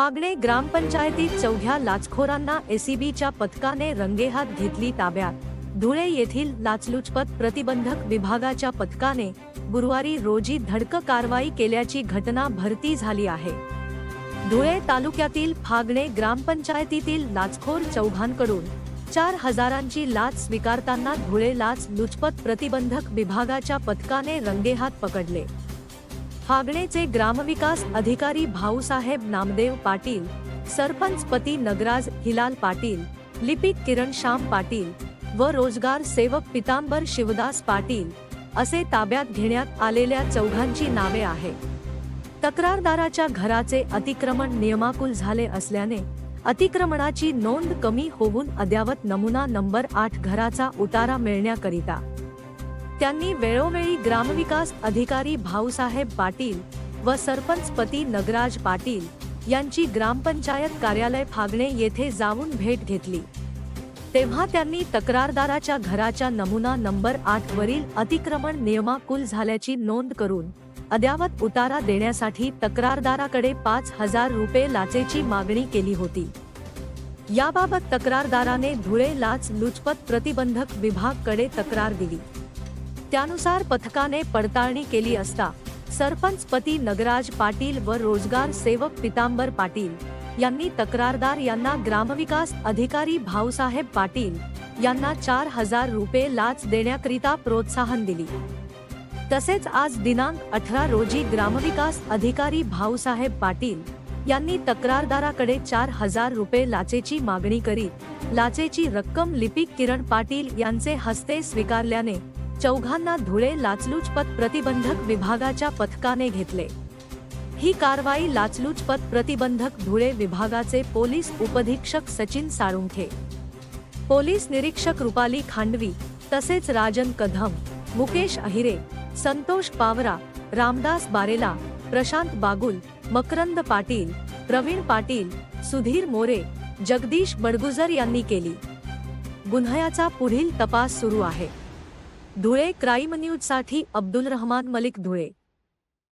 फागणे ग्रामपंचायतीत चौघ्या लाचखोरांना एसीबीच्या पथकाने रंगेहात घेतली ताब्यात. धुळे येथील लाचलुचपत प्रतिबंधक विभागाच्या पथकाने गुरुवारी रोजी धडक कारवाई केल्याची घटना भरती झाली आहे. धुळे तालुक्यातील फागणे ग्रामपंचायतीतील लाचखोर चौघांकडून चार हजारांची लाच स्वीकारताना धुळे लाच लुचपत प्रतिबंधक विभागाच्या पथकाने रंगेहात पकडले. फागणेचे ग्रामविकास अधिकारी भाऊसाहेब नामदेव पाटील सरपंच पती नगराज हिलाल पाटील लिपिक किरण श्याम पाटील व रोजगार सेवक पितांबर शिवदास पाटील असे ताब्यात घेण्यात आलेल्या चौघांची नावे आहे तक्रारदाराच्या घराचे अतिक्रमण नियमाकुल झाले असल्याने अतिक्रमणाची नोंद कमी होऊन अद्यावत नमुना नंबर आठ घराचा उतारा मिळण्याकरिता त्यांनी वेळोवेळी ग्रामविकास अधिकारी भाऊसाहेब पाटील व सरपंच पती नगराज पाटील यांची ग्रामपंचायत कार्यालय फागणे येथे जाऊन भेट घेतली. तेव्हा त्यांनी तक्रारदाराच्या घराच्या नमुना नंबर आठ वरील अतिक्रमण नियमाकुल झाल्याची नोंद करून अद्यावत उतारा देण्यासाठी तक्रारदाराकडे पाच हजार रुपये लाचेची मागणी केली होती. याबाबत तक्रारदाराने धुळे लाच लुचपत प्रतिबंधक विभागकडे तक्रार दिली. त्यानुसार पथकाने पडताळणी केली असता सरपंच पती नगराज पाटील व रोजगार सेवक पितांबर पाटील यांनी तक्रारदार यांना ग्रामविकास अधिकारी भाऊसाहेब पाटील यांना चार हजार रुपये लाच देण्याकरिता प्रोत्साहन दिली. तसेच आज दिनांक अठरा रोजी ग्रामविकास अधिकारी भाऊसाहेब पाटील यांनी तक्रारदाराकडे चार हजार रुपये लाचेची मागणी करीत लाचेची रक्कम लिपिक किरण पाटील यांचे हस्ते स्वीकारल्याने चौघांना धुळे लाचलुचपत प्रतिबंधक विभागाच्या पथकाने घेतले. ही कारवाई लाचलुचपत प्रतिबंधक धुळे विभागाचे पोलीस उपधीक्षक सचिन साळुंखे. पोलीस निरीक्षक रुपाली खांडवी तसेच राजन कदम मुकेश अहिरे संतोष पावरा रामदास बारेला प्रशांत बागुल मकरंद पाटील प्रवीण पाटील सुधीर मोरे जगदीश बडगुजर यांनी केली. गुन्ह्याचा पुढील तपास सुरू आहे. धुळे क्राईम न्यूजसाठी अब्दुल रहमान मलिक धुळे.